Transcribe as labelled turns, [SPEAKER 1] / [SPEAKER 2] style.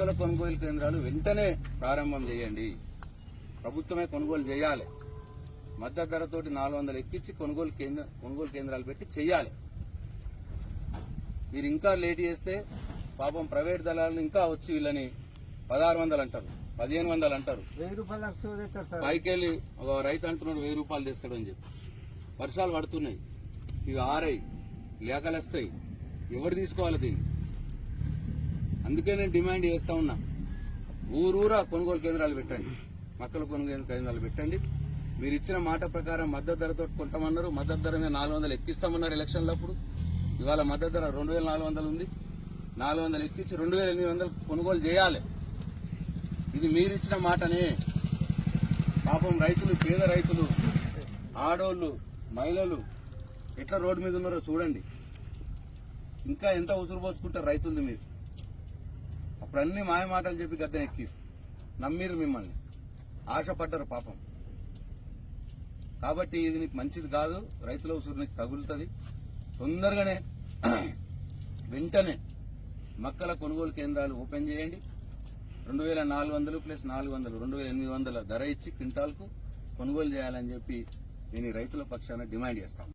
[SPEAKER 1] మొక్కల కొనుగోలు కేంద్రాలు వెంటనే ప్రారంభం చేయండి. ప్రభుత్వమే కొనుగోలు చేయాలి. మద్దతు ధరతోటి నాలుగు వందలు ఎక్కించి కొనుగోలు కేంద్ర కొనుగోలు కేంద్రాలు పెట్టి చెయ్యాలి మీరు ఇంకా లేట్ చేస్తే పాపం ప్రైవేట్ దళాలు ఇంకా వచ్చి వీళ్ళని పదహారు వందలు అంటారు పదిహేను వందలు అంటారు. పైకెళ్ళి ఒక రైతు అంటున్నాడు వెయ్యి రూపాయలు తెస్తాడు అని చెప్పి. వర్షాలు పడుతున్నాయి. ఇక ఆరై లేఖలు వస్తాయి. ఎవరు తీసుకోవాలి దీన్ని? అందుకే నేను డిమాండ్ చేస్తా ఉన్నా. ఊరూరా కొనుగోలు కేంద్రాలు పెట్టండి. మక్కల కొనుగోలు కేంద్రాలు పెట్టండి. మీరు ఇచ్చిన మాట ప్రకారం మద్దతు ధరతో కొంటామన్నారు. మద్దతు ధర మీద నాలుగు వందలు ఎక్కిస్తామన్నారు ఎలక్షన్లప్పుడు ఇవాళ మద్దతు ధర రెండు వేల నాలుగు వందలు ఉంది. నాలుగు వందలు ఎక్కించి రెండు వేల ఎనిమిది వందలు కొనుగోలు చేయాలి. ఇది మీరు ఇచ్చిన మాటనే. పాపం రైతులు పేద రైతులు ఆడోళ్ళు మహిళలు ఎట్లా రోడ్డు మీద ఉన్నారో చూడండి. ఇంకా ఎంత ఉసురు పోసుకుంటారు రైతులు మీరు? అప్పుడు అన్ని మాయ మాటలు చెప్పి గద్దె ఎక్కి నమ్మిరు మిమ్మల్ని. ఆశపడ్డరు పాపం. కాబట్టి ఇది నీకు మంచిది కాదు రైతుల ఉసురు నీకు తగులుతుంది. తొందరగానే వెంటనే మక్కల కొనుగోలు కేంద్రాలు ఓపెన్ చేయండి. రెండు వేల నాలుగు వందలు ప్లస్ నాలుగు వందలు రెండు వేల ఎనిమిది వందల ధర ఇచ్చి క్వింటాల్కు కొనుగోలు చేయాలని చెప్పి నేను రైతుల పక్షాన డిమాండ్ చేస్తాను.